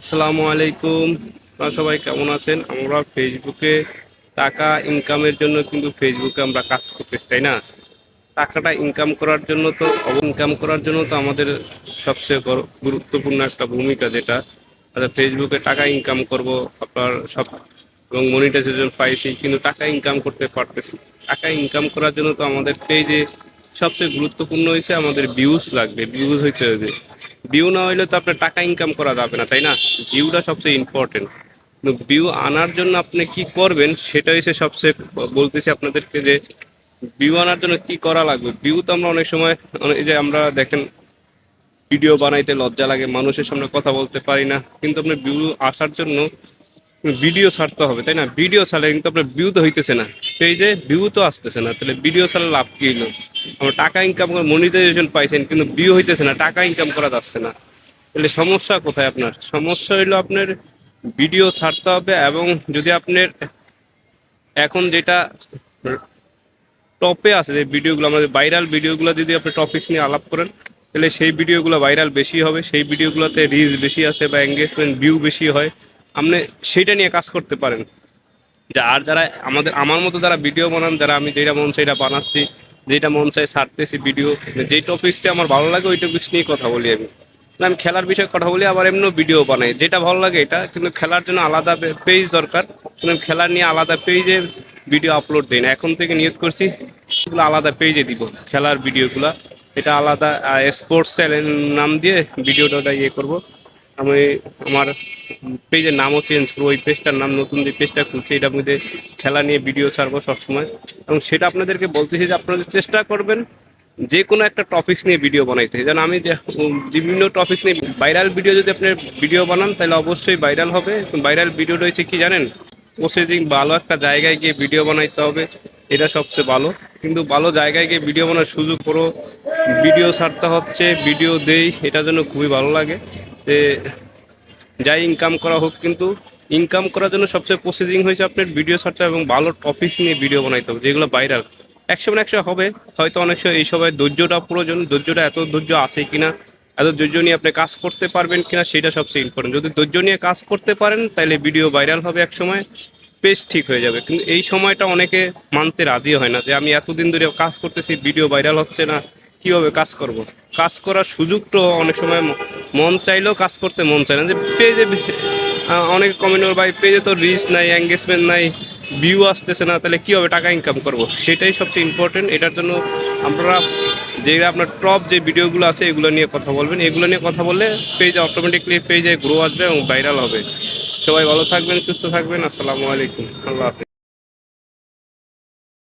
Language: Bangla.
আসসালামু আলাইকুম। আপনারা সবাই কেমন আছেন? আমরা ফেসবুকে টাকা ইনকামের জন্য কিন্তু ফেসবুকে আমরা কাজ করতেছি, তাই না? টাকাটা ইনকাম করার জন্য তো ইনকাম করার জন্য তো আমাদের সবচেয়ে গুরুত্বপূর্ণ একটা ভূমিকা যেটা। ফেসবুকে টাকা ইনকাম করব আপনার সব, এবং মনিটাইজেশন পাইছি, কিন্তু টাকা ইনকাম করতে পারতেছি টাকা ইনকাম করার জন্য তো আমাদের পেজে সবচেয়ে গুরুত্বপূর্ণ হয়েছে আমাদের ভিউজ লাগবে। ভিউজ হইতে হবে। ভিউ না হইলে তো আপনার টাকা ইনকাম করা যাবে না, তাই না? ভিউটা সবচেয়ে ইম্পর্টেন্ট ভিউ আনার জন্য আপনি কি করবেন সেটা হচ্ছে সবচেয়ে বলতেছি আপনাদেরকে যে ভিউ আনার জন্য কি করা লাগবে? ভিউ তো আমরা অনেক সময় এই যে আমরা দেখেন ভিডিও বানাইতে লজ্জা লাগে, মানুষের সামনে কথা বলতে পারি না। কিন্তু আপনি ভিউ আসার জন্য ভিডিও ছাড়তে হবে, তাই না? ভিডিও ছাড়লে কিন্তু আপনার ভিউ তো হইতেছে না। যে ভিউ তো আসতেছে না, তাহলে ভিডিও ছাড়লে লাভ কি হলো আমরা টাকা ইনকাম করে মনিটাইজেশন পাইছেন, কিন্তু ভিউ হইতেছে না, টাকা ইনকাম করা যাচ্ছে না। তাহলে সমস্যা কোথায় আপনার? সমস্যা হইল আপনার ভিডিও ছাড়তে হবে এবং যদি আপনার এখন যেটা টপে আছে, যে ভিডিওগুলো আমাদের ভাইরাল ভিডিওগুলো যদি আপনি টপিকস নিয়ে আলাপ করেন, তাহলে সেই ভিডিওগুলো ভাইরাল বেশি হবে, সেই ভিডিওগুলোতে রিচ বেশি আসে বা এঙ্গেজমেন্ট ভিউ বেশি হয়। আপনি সেইটা নিয়ে কাজ করতে পারেন। যে, আর যারা আমাদের, আমার মতো যারা ভিডিও বানান, যারা আমি যেটা মন সেটা বানাচ্ছি, যেটা মন চাই ছাড়তেছি ভিডিও যেই টপিক্সে আমার ভালো লাগে ওই টপিক্স নিয়ে কথা বলি আমি। আমি খেলার বিষয়ে কথা বলি, আবার এমনিও ভিডিও বানাই। যেটা ভালো লাগে এটা, কিন্তু খেলার জন্য আলাদা পেজ দরকার। কিন্তু খেলার নিয়ে আলাদা পেজে ভিডিও আপলোড দিই না। এখন থেকে নিয়োগ করছি, এগুলো আলাদা পেজে দিব, খেলার ভিডিওগুলো এটা আলাদা স্পোর্টস চ্যানেল নাম দিয়ে ভিডিওটা ইয়ে করব। আমি আমার পেজের নামও চেঞ্জ করব ওই পেজটার নাম নতুন যে পেজটা খুলছি, এটার মধ্যে খেলা নিয়ে ভিডিও ছাড়বো সবসময়। এবং সেটা আপনাদেরকে বলতেছি যে আপনারা চেষ্টা করবেন যে কোনো একটা টপিক্স নিয়ে ভিডিও বানাইতে। যেন আমি যে বিভিন্ন টপিক্স নিয়ে ভাইরাল ভিডিও যদি আপনি ভিডিও বানান, তাহলে অবশ্যই ভাইরাল হবে। ভাইরাল ভিডিও রয়েছে কি জানেন? প্রসেসিং ভালো একটা জায়গায় গিয়ে ভিডিও বানাইতে হবে, এটা সবচেয়ে ভালো। কিন্তু ভালো জায়গায় গিয়ে ভিডিও বানার সুযোগ করো ভিডিও ছাড়তে হচ্ছে ভিডিও দেই, এটা জন্য খুবই ভালো লাগে। যে যাই ইনকাম করা হোক, কিন্তু ইনকাম করার জন্য সবচেয়ে প্রসেসিং হয়েছে আপনার ভিডিও ছাড়তে এবং ভালো টপিক নিয়ে ভিডিও বানাইতে হবে, যেগুলো ভাইরাল একশো মানে একশো হবে, হয়তো অনেক সময় এই সময় ধৈর্যটা প্রয়োজন, ধৈর্যটা এত ধৈর্য আছে কিনা, এত ধৈর্য নিয়ে আপনি কাজ করতে পারবেন কিনা, সেটা সবচেয়ে ইম্পর্টেন্ট যদি ধৈর্য নিয়ে কাজ করতে পারেন, তাহলে ভিডিও ভাইরাল হবে এক সময় পেজ ঠিক হয়ে যাবে। কিন্তু এই সময়টা অনেকে মানতে রাজি হয় না যে আমি এতদিন ধরে কাজ করতেছি ভিডিও ভাইরাল হচ্ছে না। কীভাবে কাজ করব? কাজ করার সুযোগটাও অনেক সময় মন চাইলেও কাজ করতে মন চায় না। যে পেজে অনেক কমেন্ট ভাই পেজে তো রিচ নাই এঙ্গেজমেন্ট নাই ভিউ আসতেছে না, তাহলে কীভাবে টাকা ইনকাম করব? সেটাই সবচেয়ে ইম্পর্টেন্ট এটার জন্য আপনারা যে আপনার টপ যে ভিডিওগুলো আছে, এগুলো নিয়ে কথা বলবেন। এগুলো নিয়ে কথা বললে পেজ অটোমেটিকলি পেজে গ্রো আসবে এবং ভাইরাল হবে। সবাই ভালো থাকবেন, সুস্থ থাকবেন। আসসালামু আলাইকুম। আল্লাহ হাফিজ।